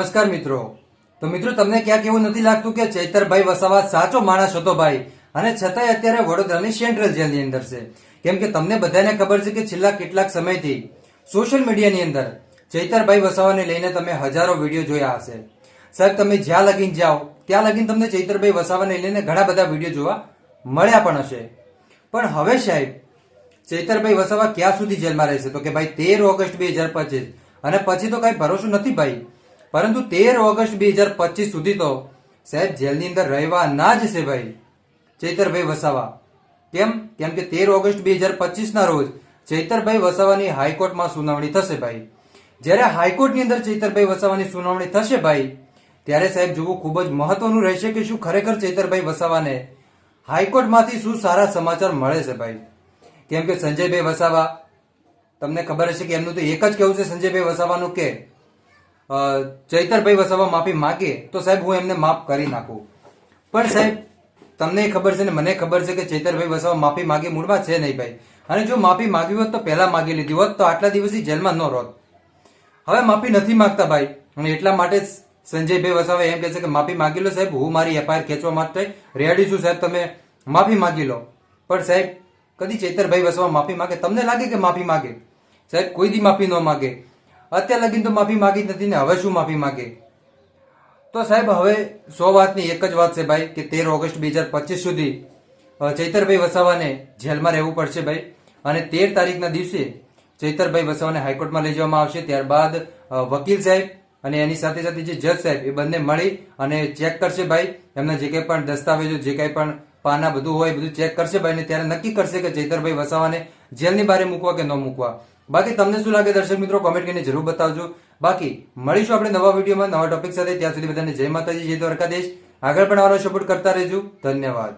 નમસ્કાર મિત્રો. તો મિત્રો, તમને ક્યાંક એવું નથી લાગતું કે ચૈતરભાઈ વસાવા સાચો માણસ હતો ભાઈ? અને છતાંય અત્યારે વડોદરાની સેન્ટ્રલ જેલની અંદર છે. કેમ કે તમને બધાને ખબર છે કે છેલ્લા કેટલાક સમયથી સોશિયલ મીડિયાની અંદર ચૈતરભાઈ વસાવાને લઈને તમે હજારો વીડિયો જોયા હશે. સાહેબ, તમે જ્યાં લગીન જાઓ, ત્યાં લગીન તમને ચૈતરભાઈ વસાવાને લઈને ઘણા બધા વીડિયો જોવા મળ્યા પણ હશે. પણ હવે સાહેબ, ચૈતરભાઈ વસાવા ક્યાં સુધી જેલમાં રહેશે? તો કે ભાઈ, તેર ઓગસ્ટ બે હજાર પચીસ. અને પછી તો કઈ ભરોસો નથી ભાઈ? પરંતુ તેર ઓગસ્ટ બે હજાર પચીસ સુધી તો સાહેબ જેલની અંદર રહેવા ના જ છે ભાઈ. ચૈતરભાઈ વસાવા. કેમ? કેમ કે તેર ઓગસ્ટ બે હજાર પચીસ ના રોજ ચૈતરભાઈ વસાવાની હાઈકોર્ટમાં સુનાવણી થશે ભાઈ. જ્યારે હાઈકોર્ટની અંદર ચૈતરભાઈ વસાવાની સુનાવણી થશે ભાઈ, ત્યારે સાહેબ જોવું ખૂબ જ મહત્વનું રહેશે કે શું ખરેખર ચૈતરભાઈ વસાવાને હાઈકોર્ટમાંથી શું સારા સમાચાર મળે છે ભાઈ. કેમ કે સંજયભાઈ વસાવા, તમને ખબર હશે કે એમનું તો એક જ કેવું છે સંજયભાઈ વસાવાનું કે ચૈતરભાઈ વસાવા માફી માગે તો સાહેબ હું એમને માફ કરી નાખું. પણ સાહેબ, તમને ખબર છે ને, મને ખબર છે કે ચૈતરભાઈ વસાવા માફી માગી મૂળમાં છે નહીં ભાઈ. અને જો માફી માગી હોત તો પહેલા માગી લીધી હોત, તો આટલા દિવસથી જેલમાં ન રોત. હવે માફી નથી માગતા ભાઈ. અને એટલા માટે સંજયભાઈ વસાવા એમ કહે છે કે માફી માગી લો સાહેબ, હું મારી એફઆઈઆર ખેંચવા માટે રેડી છું સાહેબ, તમે માફી માગી લો. પણ સાહેબ, કદી ચેતરભાઈ વસાવા માફી માગે? તમને લાગે કે માફી માગે? સાહેબ, કોઈ દી માફી ન માગે. અત્યાર લગીન તો માફી માગી જ નથી ને, હવે શું માફી માગે? તો સાહેબ, હવે સો વાતની એક જ વાત છે ભાઈ, કે તેર ઓગસ્ટ બે હજાર પચીસ સુધી ચૈતરભાઈ વસાવાને જેલમાં રહેવું પડશે ભાઈ. અને તેર તારીખના દિવસે ચૈતરભાઈ વસાવાને હાઈકોર્ટમાં લઈ જવામાં આવશે. ત્યારબાદ વકીલ સાહેબ અને એની સાથે સાથે જે જજ સાહેબ, એ બંને મળી અને ચેક કરશે ભાઈ. એમના જે કંઈ પણ દસ્તાવેજો, જે કંઈ પણ પાના બધું હોય બધું ચેક કરશે ભાઈ ને ત્યારે નક્કી કરશે કે ચૈતરભાઈ વસાવાને જેલની બહાર મૂકવા કે ન મૂકવા. બાકી તમને શું લાગે દર્શક મિત્રો? કોમેન્ટ કરીને જરૂર બતાવજો. બાકી, મળીશું આપણે નવા વિડીયોમાં નવા ટોપિક સાથે. ત્યાં સુધી બધાને જય માતાજી, જય દ્વારકાધીશ. આગળ પણ આવવાનો સપોર્ટ કરતા રહેજો. ધન્યવાદ.